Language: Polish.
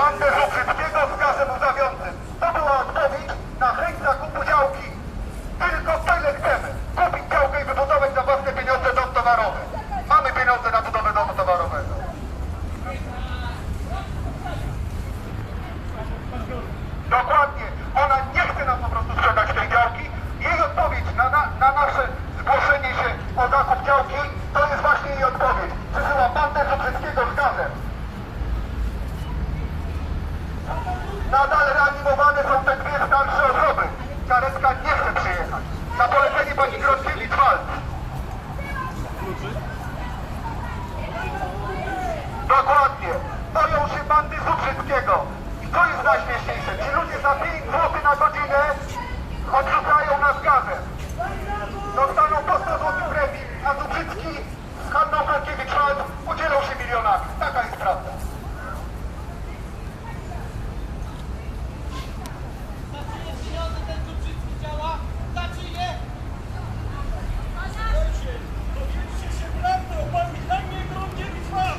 banderzu wszystkiego z gazem łzawiącym. To była odpowiedź na chęć zakupu działki. Tylko tyle chcemy. Kupić działkę i wybudować za własne pieniądze dom towarowy. Mamy pieniądze na budowę domu towarowego. Dokładnie. Ona nie chce nam po prostu sprzedać tej działki. Jej odpowiedź na, na, na nasze zgłoszenie się o zakup działki to jest właśnie jej odpowiedź. Nadal reanimowane są te dwie starsze osoby. Karetka nie chce przyjechać. Na polecenie pani Grotkiewicz-Walc. Dokładnie. Boją się bandy Zubrzyckiego. I co jest najśmieszniejsze?